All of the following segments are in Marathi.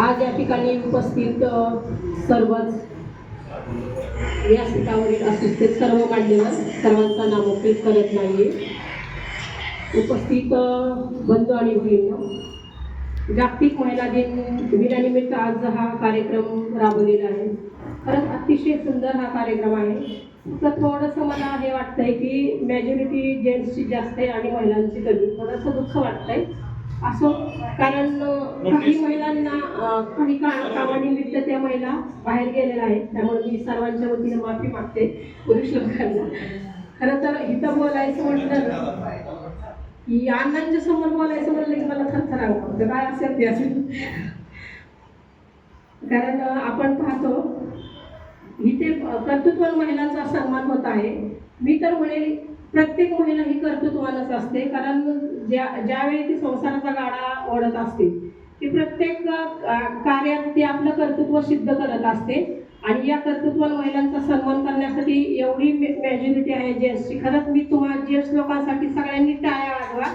आज या ठिकाणी उपस्थित सर्वच व्यासपीठावरील उपस्थित सर्व मान्यवर सर्वांचा नामोपयोग करत नाहीये. उपस्थित बंधू आणि भगिनी जागतिक महिला दिन दिनानिमित्त आज हा कार्यक्रम राबवलेला आहे. खरंच अतिशय सुंदर हा कार्यक्रम आहे. तर थोडंसं मला हे वाटतंय की मेजॉरिटी जेंट्सची जास्त आहे आणि महिलांची कमी. थोडंसं दुःख वाटतंय. असं. कारण काही महिलांना काही कामानिमित्त त्या महिला बाहेर गेलेल्या आहेत. त्यामुळे मी सर्वांच्या वतीने माफी मागते पुरुष लोकांना. खरं तर इथं बोलायचं म्हटलं की अण्णांच्या समोर बोलायचं म्हणलं की मला थरथर आवडतं. काय असेल ते असेल कारण आपण पाहतो इथे कर्तृत्वान महिलांचा सन्मान होत आहे. मी तर म्हणेल प्रत्येक महिला ही कर्तृत्वानच असते. कारण ज्या ज्यावेळी ती संसाराचा गाडा ओढत असते ती प्रत्येक कार्यात ती आपलं कर्तृत्व सिद्ध करत असते. आणि या कर्तृत्वान महिलांचा सन्मान करण्यासाठी एवढी मेजॉरिटी आहे जेंट्सची खरंच मी तुम्हा जेंट्स लोकांसाठी सगळ्यांनी टाळ्या वाजवा.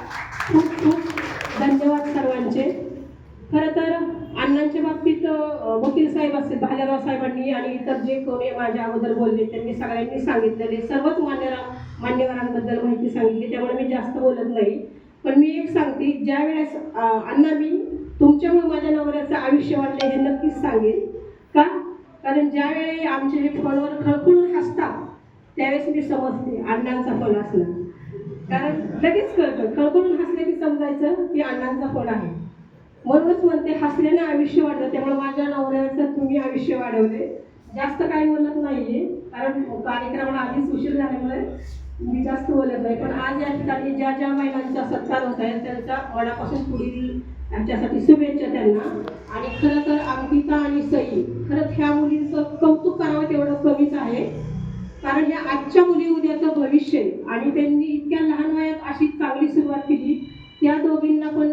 खूप खूप धन्यवाद सर्वांचे. खरं तर अण्णांच्या बाबतीत वकील साहेब असतील भालेराव साहेबांनी आणि इतर जे कोणी माझ्या अगोदर बोलले त्यांनी सगळ्यांनी सांगितलेले सर्वच मान्यरा मान्यवरांबद्दल माहिती सांगितली त्यामुळे मी जास्त बोलत नाही. पण मी एक सांगते ज्या वेळेस अण्णा मी तुमच्यामुळे माझ्या नवऱ्याचं आयुष्य वाढलं हे नक्कीच सांगेन. का? कारण ज्यावेळी आमचे हे फोनवर खळखळून हसतात त्यावेळेस मी समजते अण्णांचा फोन असला कारण लगेच कळतं खळखळून हसले की समजायचं की अण्णांचा फोन आहे. म्हणूनच म्हणते हसल्याने आयुष्य वाढलं त्यामुळे माझ्या नवऱ्याचं तुम्ही आयुष्य वाढवले. जास्त काही बोलत नाहीये कारण कार्यक्रमाला आधीच उशीर झाल्यामुळे मी जास्त बोलत नाही. पण आज या ठिकाणी ज्या ज्या महिलांचा सत्कार होत आहे त्यांचा मनापासून पुढील यांच्यासाठी शुभेच्छा त्यांना. आणि खरं तर अंकिता आणि सई खरंच ह्या मुलींचं कौतुक करावं तेवढं कमीच आहे. कारण या आजच्या मुली उद्याचं भविष्य आहे. आणि त्यांनी इतक्या लहान वयात अशी चांगली सुरुवात केली. त्या दोघींना पण